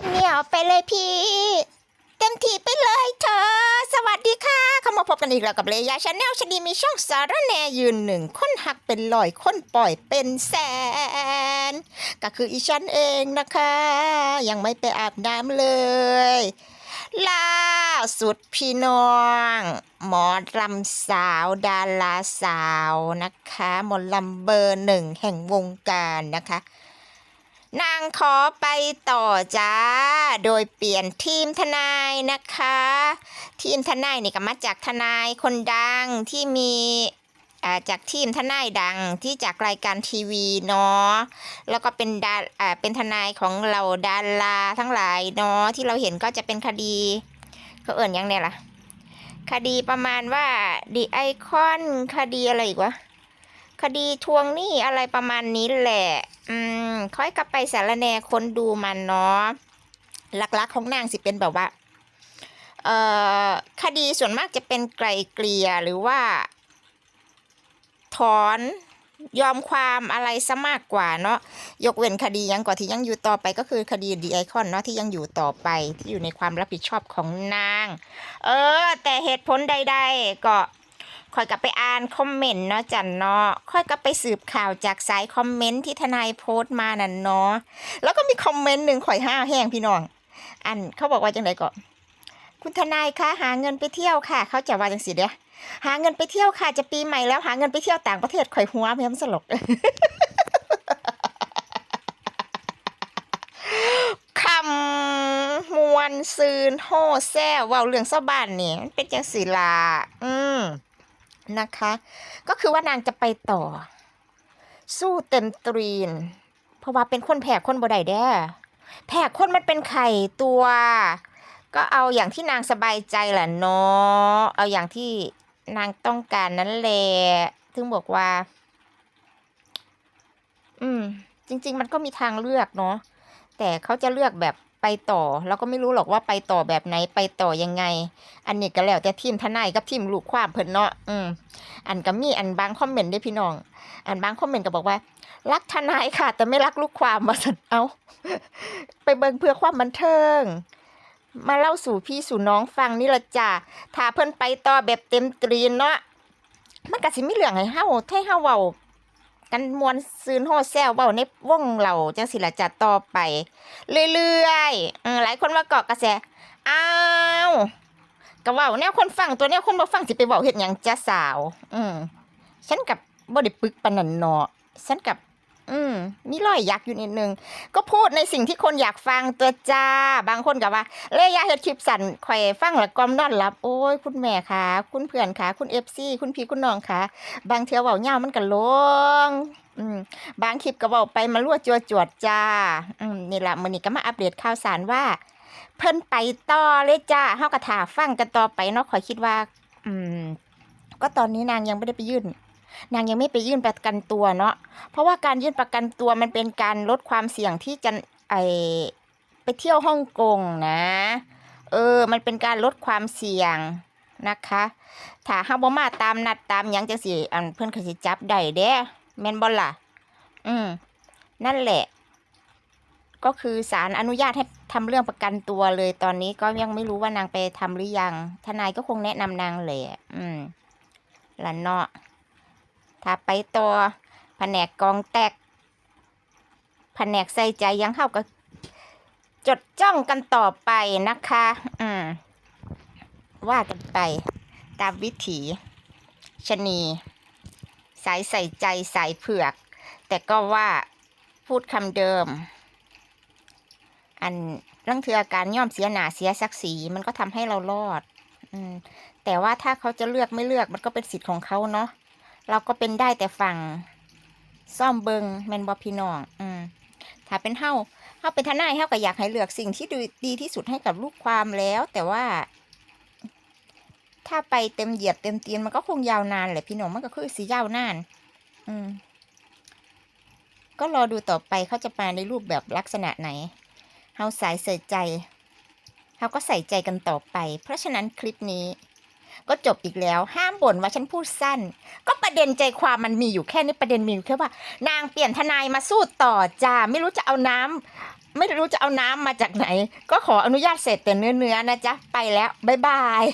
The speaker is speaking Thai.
ต็มเหนียวไปเลยพี่ เต็มที่ไปเลยเธอ สวัสดีค่ะ เข้ามาพบกันอีกแล้วกับเลยาชาแนลชนีมีช่องสารแนยืนหนึ่งคนหักเป็นลอยคนปล่อยเป็นแสน ก็คืออีฉันเองนะคะ ยังไม่ไปอาบน้ำเลยล่าสุดพี่น้อง หมอลำสาวดาราสาวนะคะ หมอลำเบอร์หนึ่งแห่งวงการนะคะ นางขอไปต่อจ้า โดยเปลี่ยนทีมทนายนะคะ ทีมทนายนี่ก็มาจากทนายคนดังที่มีอ่าจากทีมทนายดังที่จากรายการทีวีเนาะ แล้วก็เป็นดาอ่าเป็นทนายของเราดาราทั้งหลายเนาะที่เราเห็นก็จะเป็นคดีเขาเอ่นยังเนี่ยล่ะ คดีประมาณว่าดีไอคอนคดีอะไรอีกวะ คดีทวงหนี้อะไรประมาณนี้แหละ อืมค่อยกลับไปสารแนคนดูมันเนาะหลักๆของนางสิเป็นแบบว่า เอ่อคดีส่วนมากจะเป็นไกลเกลี่ยหรือว่า ถอนยอมความอะไรซะมากกว่าเนาะยกเว้นคดียังก่อนที่ยังอยู่ต่อไปก็คือคดีดีไอคอนเนาะที่ยังอยู่ต่อไปที่อยู่ในความรับผิดชอบของนาง เออ แต่เหตุผลใด ๆ ก็ ค่อยกลับไปอ่านคอมเมนต์เนาะจันเนาะค่อยกลับไปสืบข่าวจากสายคอมเมนต์ที่ทนายโพสต์มานั่นเนาะแล้วก็มีคอมเมนต์หนึ่งข่อยห้าแห้งพี่น้อง อันเขาบอกว่าจังไดก็คุณทนายคะหาเงินไปเที่ยวค่ะ เขาจะว่าจังสิเดียหาเงินไปเที่ยวค่ะจะปีใหม่แล้วหาเงินไปเที่ยวต่างประเทศข่อยหัวแม่มสลบคำมวนซืนโฮแซ่เว้าเรื่องเศร้าบ้านเนี่ยเป็นจังสีลา อืม นะคะ ก็คือว่านางจะไปต่อ สู้เต็มตรีน เพราะว่าเป็นคนแพ้คนบ่ได้แด้แพ้คนมันเป็นไข่ตัว ก็เอาอย่างที่นางสบายใจแหละเนาะเอาอย่างที่นางต้องการนั้นแหละถึงบอกว่า อืม จริง ๆ มันก็มีทางเลือกเนาะแต่เขาจะเลือกแบบ ไปต่อเราก็ไม่รู้หรอกว่าไปต่อแบบไหนไปต่อยังไง อันนี้ก็แล้วแต่ทีมทนายกับทีมลูกความเพิ่นเนาะอืมอันก็มีอันบางคอมเมนต์ได้พี่น้อง อันบางคอมเมนต์ก็บอกว่า รักทนายค่ะ แต่ไม่รักลูกความมาสันเอาไปเบิ่งเพื่อความบันเทิง มาเล่าสู่พี่สู่น้องฟังนี่ละจ้ะถ้าเพิ่นไปต่อแบบเต็มตรีนเนาะมันก็สิมีเรื่องให้เฮาให้เฮาเว้า กันมวนซื้นโฮแซวเบ้าในวงเราจังสิละจัดต่อไป เรื่อยๆอืมหลายคนมาเกาะกระแสอ้าวก็เว้าแนวคนฟังตัวแนวคนบ่ฟังสิไปบอกเห็ดหยังจ้าสาว อืมฉันกับบ่ได้ปึกปานนั้นเนาะฉันกับ อืมมีรอยยักอยู่นิดนึง ก็พูดในสิ่งที่คนอยากฟังตัวจ้า บางคนก็ว่า เลยอยากเฮ็ดคลิปสั่นข่ฟังแล้วกอมนอนหลับ โอ้ย คุณแม่ค่ะ คุณเพื่อนค่ะ คุณ FC คุณพี่คุณน้องค่ะ บางเทียวเว้ายามันก็ลงอืมบางคลิปก็เว้าไปมาลั่วจัวจวดจ้า อืมนี่แหละมื้อนี้ก็มาอัปเดตข่าวสารว่า เพิ่นไปต่อเลยจ้าเฮาก็ท่าฟังกันต่อไปเนาะขอคิดว่า อืม ก็ตอนนี้นางยังไม่ได้ไปยื่น นางยังไม่ไปยื่นประกันตัวเนาะเพราะว่าการยื่นประกันตัวมันเป็นการลดความเสี่ยงที่จะไอไปเที่ยวฮ่องกงนะ เออ มันเป็นการลดความเสี่ยงนะคะ ถ้าเฮาบ่มาตามนัดตามยังจังซี่อันเพิ่อนก็สิจับได้เด้แม่นบ่ล่ะ อืม นั่นแหละ ก็คือศาลอนุญาตให้ทำเรื่องประกันตัวเลยตอนนี้ก็ยังไม่รู้ว่านางไปทำหรือยัง ทนายก็คงแนะนำนางแหละ อืมละเนาะ ถ้าไปต่อแผนกกองแตกแผนกใส่ใจยังเข้าก็จดจ้องกันต่อไปนะคะ อืม ว่ากันไป ตามวิถีชนี สายใส่ใจสายเผือก แต่ก็ว่าพูดคำเดิม อันรังเทือการย่อมเสียหนาเสียศักดิ์ศรีมันก็ทำให้เรารอด อืม แต่ว่าถ้าเขาจะเลือกไม่เลือกมันก็เป็นสิทธิ์ของเขาเนาะ เราก็เป็นได้แต่ฝั่งซ่อมเบิงแมนบอพี่น้อง อืมถ้าเป็นเฮาเฮาเป็นทนายเฮาก็อยากให้เลือกสิ่งที่ดีดีที่สุดให้กับลูกความแล้ว แต่ว่า ถ้าไปเต็มเหยียบเต็มเตียนมันก็คงยาวนานแหละพี่น้องมันก็คือสียาวนาน อืม ก็รอดูต่อไปเขาจะมาในรูปแบบลักษณะไหนเฮาสายใส่ใจเฮาก็ใส่ใจกันต่อไป เพราะฉะนั้นคลิปนี้ ก็จบอีกแล้ว ห้ามบ่นว่าฉันพูดสั้น ก็ประเด็นใจความมันมีอยู่แค่นี้ประเด็นมีอยู่แค่ว่า นางเปลี่ยนทนายมาสู้ต่อจ้าไม่รู้จะเอาน้ำไม่รู้จะเอาน้ำมาจากไหน ก็ขออนุญาตเสร็จแต่เนื้อเนื้อๆนะจ๊ะไปแล้วบ๊ายบาย